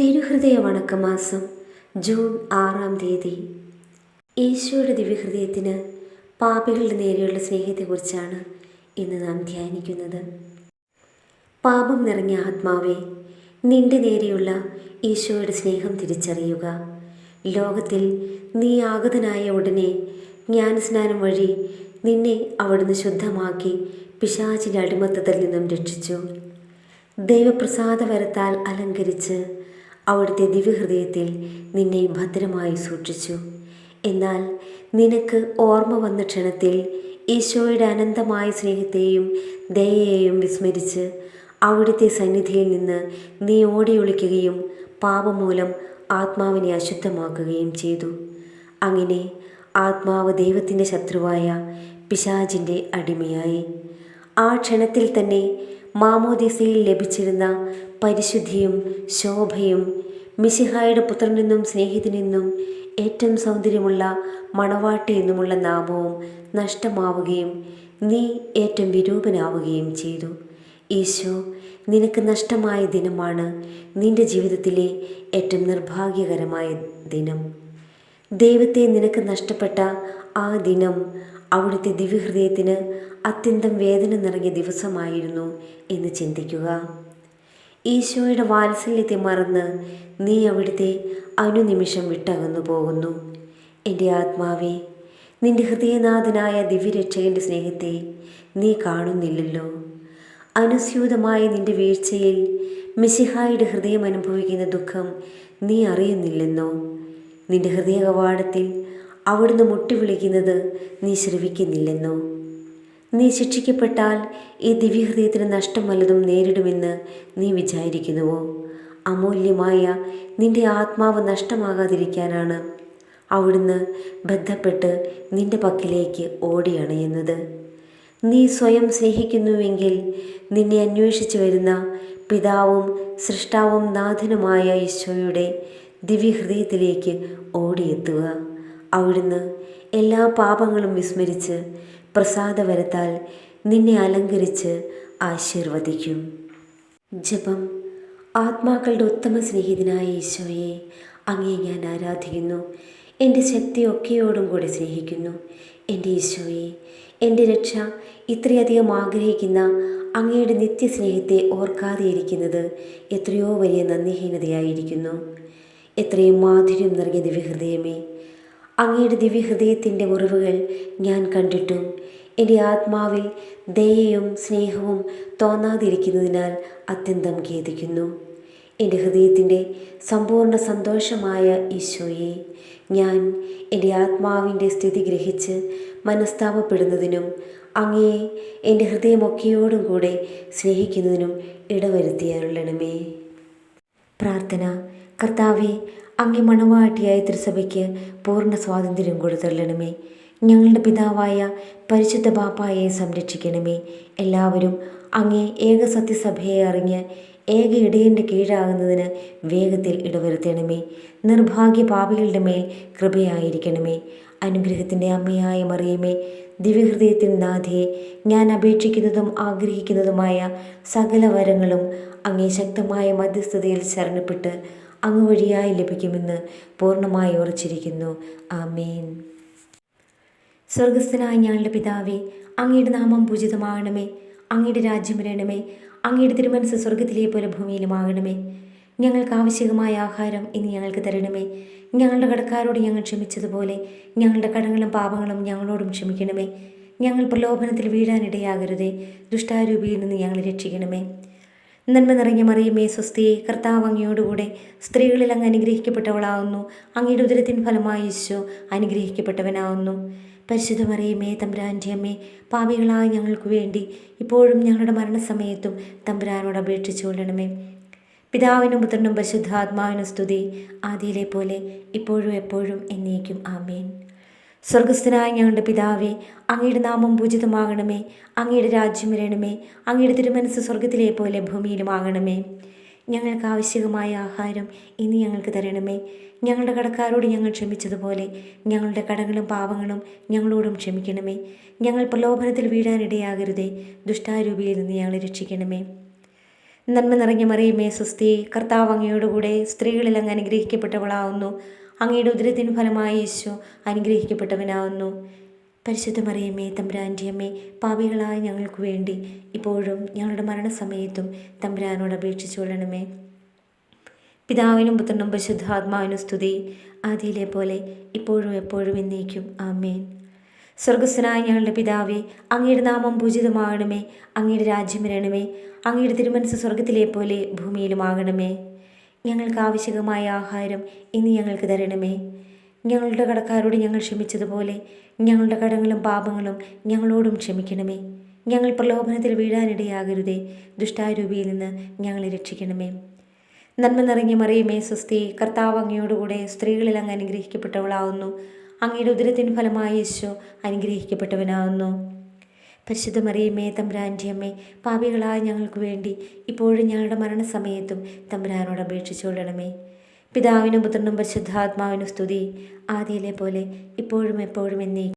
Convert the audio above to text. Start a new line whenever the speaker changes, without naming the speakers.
തിരുഹൃദയ വണക്കമാസം June ആറാം തീയതി. ഈശോയുടെ ദിവ്യഹൃദയത്തിന് പാപികളുടെ നേരെയുള്ള സ്നേഹത്തെക്കുറിച്ചാണ് ഇന്ന് നാം ധ്യാനിക്കുന്നത്. പാപം നിറഞ്ഞ ആത്മാവെ നിന്റെ നേരെയുള്ള ഈശോയുടെ സ്നേഹം തിരിച്ചറിയുക. ലോകത്തിൽ നീ ആഗതനായ ഉടനെ ജ്ഞാനസ്നാനം വഴി നിന്നെ അവിടുന്ന് ശുദ്ധമാക്കി പിശാചിന്റെ അടിമത്തത്തിൽ നിന്നും രക്ഷിച്ചു. ദൈവപ്രസാദവരത്താൽ അലങ്കരിച്ച് അവിടുത്തെ ദിവ്യഹൃദയത്തിൽ നിന്നെ ഭദ്രമായി സൂക്ഷിച്ചു. എന്നാൽ നിനക്ക് ഓർമ്മ വന്ന ക്ഷണത്തിൽ ഈശോയുടെ അനന്തമായ സ്നേഹത്തെയും ദയയെയും വിസ്മരിച്ച് അവിടുത്തെ സന്നിധിയിൽ നിന്ന് നീ ഓടിയൊളിക്കുകയും പാപമൂലം ആത്മാവിനെ അശുദ്ധമാക്കുകയും ചെയ്തു. അങ്ങനെ ആത്മാവ് ദൈവത്തിന്റെ ശത്രുവായ പിശാചിന്റെ അടിമയായി. ആ ക്ഷണത്തിൽ തന്നെ മാമോദിസയിൽ ലഭിച്ചിരുന്ന പരിശുദ്ധിയും ശോഭയും മിശിഹായുടെ പുത്രനെന്നും സ്നേഹിതനെന്നും ഏറ്റവും സൗന്ദര്യമുള്ള മണവാട്ടി എന്നുമുള്ള നാമവും നഷ്ടമാവുകയും നീ ഏറ്റവും വിരൂപനാവുകയും ചെയ്തു. ഈശോ നിനക്ക് നഷ്ടമായ ദിനമാണ് നിന്റെ ജീവിതത്തിലെ ഏറ്റവും നിർഭാഗ്യകരമായ ദിനം. ദൈവത്തെ നിനക്ക് നഷ്ടപ്പെട്ട ആ ദിനം അവിടുത്തെ ദിവ്യഹൃദയത്തിന് അത്യന്തം വേദന നിറഞ്ഞ ദിവസമായിരുന്നു എന്ന് ചിന്തിക്കുക. ഈശോയുടെ വാത്സല്യത്തെ മറന്ന് നീ അവിടുത്തെ അനുനിമിഷം വിട്ടകന്നു പോകുന്നു. എന്റെ ആത്മാവെ നിന്റെ ഹൃദയനാഥനായ ദിവ്യരക്ഷകന്റെ സ്നേഹത്തെ നീ കാണുന്നില്ലല്ലോ. അനുസ്യൂതമായ നിന്റെ വീഴ്ചയിൽ മിശിഹായുടെ ഹൃദയം അനുഭവിക്കുന്ന ദുഃഖം നീ അറിയുന്നില്ലെന്നോ? നിന്റെ ഹൃദയ കവാടത്തിൽ അവിടുന്ന് മുട്ടിവിളിക്കുന്നത് നീ ശ്രവിക്കുന്നില്ലെന്നോ? നീ ശിക്ഷിക്കപ്പെട്ടാൽ ഈ ദിവ്യഹൃദയത്തിന് നഷ്ടം വല്ലതും നേരിടുമെന്ന് നീ വിചാരിക്കുന്നുവോ? അമൂല്യമായ നിന്റെ ആത്മാവ് നഷ്ടമാകാതിരിക്കാനാണ് അവിടുന്ന് ബന്ധപ്പെട്ട് നിന്റെ പക്കലേക്ക് ഓടിയണയുന്നത്. നീ സ്വയം സ്നേഹിക്കുന്നുവെങ്കിൽ നിന്നെ അന്വേഷിച്ചു വരുന്ന പിതാവും സൃഷ്ടാവും നാഥനുമായ ഈശോയുടെ ദിവ്യഹൃദയത്തിലേക്ക് ഓടിയെത്തുക. അവിടുന്ന് എല്ലാ പാപങ്ങളും വിസ്മരിച്ച് പ്രസാദവരത്താൽ നിന്നെ അലങ്കരിച്ച് ആശീർവദിക്കും. ജപം. ആത്മാക്കളുടെ ഉത്തമ സ്നേഹിതനായ ഈശോയെ അങ്ങേ ഞാൻ ആരാധിക്കുന്നു. എന്റെ ശക്തിയൊക്കെയോടും കൂടി സ്നേഹിക്കുന്നു. എന്റെ ഈശോയെ എന്റെ രക്ഷ ഇത്രയധികം ആഗ്രഹിക്കുന്ന അങ്ങയുടെ നിത്യസ്നേഹത്തെ ഓർക്കാതെ ഇരിക്കുന്നത് എത്രയോ വലിയ നന്ദിഹീനതയായിരിക്കുന്നു. എത്രയും മാധുര്യം നിറഞ്ഞ ദിവ്യഹൃദയമേ അങ്ങയുടെ ദിവ്യഹൃദയത്തിന്റെ ഉറവുകൾ ഞാൻ കണ്ടിട്ടും. എന്റെ ആത്മാവിൽ ദയയും സ്നേഹവും തോന്നാതിരിക്കുന്നതിനാൽ അത്യന്തം ഖേദിക്കുന്നു. എന്റെ ഹൃദയത്തിന്റെ സമ്പൂർണ സന്തോഷമായ ഈശോയെ ഞാൻ എന്റെ ആത്മാവിന്റെ സ്ഥിതി ഗ്രഹിച്ച് മനസ്താപപ്പെടുന്നതിനും അങ്ങയെ എന്റെ ഹൃദയമൊക്കെയോടും കൂടെ സ്നേഹിക്കുന്നതിനും ഇടവരുത്തിയാറുള്ളണമേ പ്രാർത്ഥന. കർത്താവെ അങ്ങേ മണവാട്ടിയായ തിരുസഭയ്ക്ക് പൂർണ സ്വാതന്ത്ര്യം കൊടുത്തള്ളണമേ ഞങ്ങളുടെ പിതാവായ പരിശുദ്ധ ബാപ്പായെ സംരക്ഷിക്കണമേ. എല്ലാവരും അങ്ങേ ഏക സത്യസഭയെ അറിഞ്ഞ് ഏക ഇടയന്റെ കീഴാകുന്നതിന് വേഗത്തിൽ ഇടവരുത്തണമേ. നിർഭാഗ്യ പാപികളുടെ മേൽ കൃപയായിരിക്കണമേ. അനുഗ്രഹത്തിന്റെ അമ്മയായ മറിയമേ ദിവ്യഹൃദയത്തിൻ നാഥയെ ഞാൻ അപേക്ഷിക്കുന്നതും ആഗ്രഹിക്കുന്നതുമായ സകല വരങ്ങളും അങ്ങേ ശക്തമായ മധ്യസ്ഥതയിൽ ശരണപ്പെട്ട് അങ്ങ് വഴിയായി ലഭിക്കുമെന്ന് പൂർണമായി ഉറച്ചിരിക്കുന്നു. ആമേൻ. സ്വർഗസ്ഥനായ ഞങ്ങളുടെ പിതാവേ അങ്ങയുടെ നാമം പൂജിതമാകണമേ. അങ്ങയുടെ രാജ്യം വരണമേ. അങ്ങയുടെ തിരുമനസ് സ്വർഗത്തിലെ പോലെ ഭൂമിയിലുമാകണമേ ഞങ്ങൾക്ക് ആവശ്യമായ ആഹാരം ഇന്ന് ഞങ്ങൾക്ക് തരണമേ. ഞങ്ങളുടെ കടക്കാരോട് ഞങ്ങൾ ക്ഷമിച്ചതുപോലെ ഞങ്ങളുടെ കടങ്ങളും പാപങ്ങളും ഞങ്ങളോടും ക്ഷമിക്കണമേ. ഞങ്ങൾ പ്രലോഭനത്തിൽ വീഴാനിടയാകരുതേ. ദുഷ്ടാരൂപിയിൽ നിന്ന് ഞങ്ങളെ രക്ഷിക്കണമേ. നന്മ നിറഞ്ഞ മറിയമേ സ്വസ്തിയെ കർത്താവ് അങ്ങയോടുകൂടെ സ്ത്രീകളിൽ അങ്ങ് അനുഗ്രഹിക്കപ്പെട്ടവളാവുന്നു. അങ്ങയുടെ ഉദരത്തിൻ ഫലമായി ഈശോ അനുഗ്രഹിക്കപ്പെട്ടവനാവുന്നു. പരിശുദ്ധ മറിയമേ തമ്പുരാന്റെ അമ്മേ പാപികളായ ഞങ്ങൾക്ക് വേണ്ടി ഇപ്പോഴും ഞങ്ങളുടെ മരണസമയത്തും തമ്പുരാനോട് അപേക്ഷിച്ചു കൊള്ളണമേ. പിതാവിനും പുത്രനും പരിശുദ്ധാത്മാവിനും സ്തുതി. ആദിയിലെ പോലെ ഇപ്പോഴും എപ്പോഴും എന്നേക്കും. ആമേൻ. സ്വർഗസ്ഥനായ ഞങ്ങളുടെ പിതാവേ അങ്ങയുടെ നാമം പൂജിതമാകണമേ. അങ്ങയുടെ രാജ്യം വരണമേ. അങ്ങയുടെ തിരുമനസ് സ്വർഗത്തിലെ പോലെ ഭൂമിയിലുമാകണമേ. ഞങ്ങൾക്ക് ആവശ്യകമായ ആഹാരം ഇനി ഞങ്ങൾക്ക് തരണമേ. ഞങ്ങളുടെ കടക്കാരോട് ഞങ്ങൾ ക്ഷമിച്ചതുപോലെ ഞങ്ങളുടെ കടങ്ങളും പാപങ്ങളും ഞങ്ങളോടും ക്ഷമിക്കണമേ. ഞങ്ങൾ പ്രലോഭനത്തിൽ വീഴാനിടയാകരുതേ. ദുഷ്ടാരൂപിയിൽ നിന്ന് ഞങ്ങളെ രക്ഷിക്കണമേ. നന്മ നിറഞ്ഞ മറിയമേ സ്വസ്തി. കർത്താവ് അങ്ങയോടുകൂടെ സ്ത്രീകളിൽ അങ്ങ് അനുഗ്രഹിക്കപ്പെട്ടവളാവുന്നു. അങ്ങയുടെ ഉദരത്തിൻ ഫലമായി യേശു അനുഗ്രഹിക്കപ്പെട്ടവനാവുന്നു. പരിശുദ്ധ മറിയമ്മേ തമ്പുരാന്റെ അമ്മേ പാപികളായ ഞങ്ങൾക്ക് വേണ്ടി ഇപ്പോഴും ഞങ്ങളുടെ മരണസമയത്തും തമ്പുരാനോട് അപേക്ഷിച്ചു കൊള്ളണമേ. പിതാവിനും പുത്രനും പരിശുദ്ധാത്മാവിനും സ്തുതി. ആദിയിലെ പോലെ ഇപ്പോഴും എപ്പോഴും എന്നേക്കും. ആമേൻ. സ്വർഗസ്വനായ ഞങ്ങളുടെ പിതാവേ അങ്ങയുടെ നാമം പൂജിതമാകണമേ അങ്ങയുടെ രാജ്യം വരണമേ അങ്ങയുടെ തിരുമനസ് സ്വർഗത്തിലെ പോലെ ഭൂമിയിലുമാകണമേ. ഞങ്ങൾക്ക് ആവശ്യകമായ ആഹാരം ഇന്ന് ഞങ്ങൾക്ക് തരണമേ. ഞങ്ങളുടെ കടക്കാരോട് ഞങ്ങൾ ക്ഷമിച്ചതുപോലെ ഞങ്ങളുടെ കടങ്ങളും പാപങ്ങളും ഞങ്ങളോടും ക്ഷമിക്കണമേ. ഞങ്ങൾ പ്രലോഭനത്തിൽ വീഴാനിടയാകരുതേ. ദുഷ്ടാരൂപിയിൽ നിന്ന് ഞങ്ങളെ രക്ഷിക്കണമേ. നന്മ നിറഞ്ഞ മറിയുമേ സ്വസ്തി കർത്താവ് അങ്ങയോടുകൂടെ സ്ത്രീകളിൽ അങ്ങ് അനുഗ്രഹിക്കപ്പെട്ടവളാവുന്നു. അങ്ങയുടെ ഉദരത്തിന് ഫലമായ യേശു അനുഗ്രഹിക്കപ്പെട്ടവനാവുന്നു. പരിശുദ്ധ മറിയമ്മേ തമ്പുരാന്റെ അമ്മേ പാപികളായ ഞങ്ങൾക്ക് വേണ്ടി ഇപ്പോഴും ഞങ്ങളുടെ മരണസമയത്തും തമ്പുരാനോട് അപേക്ഷിച്ചുകൊള്ളണമേ പിതാവിനും പുത്രനും പരിശുദ്ധാത്മാവിനും സ്തുതി. ആദ്യയിലെ പോലെ ഇപ്പോഴും എപ്പോഴും എന്നേ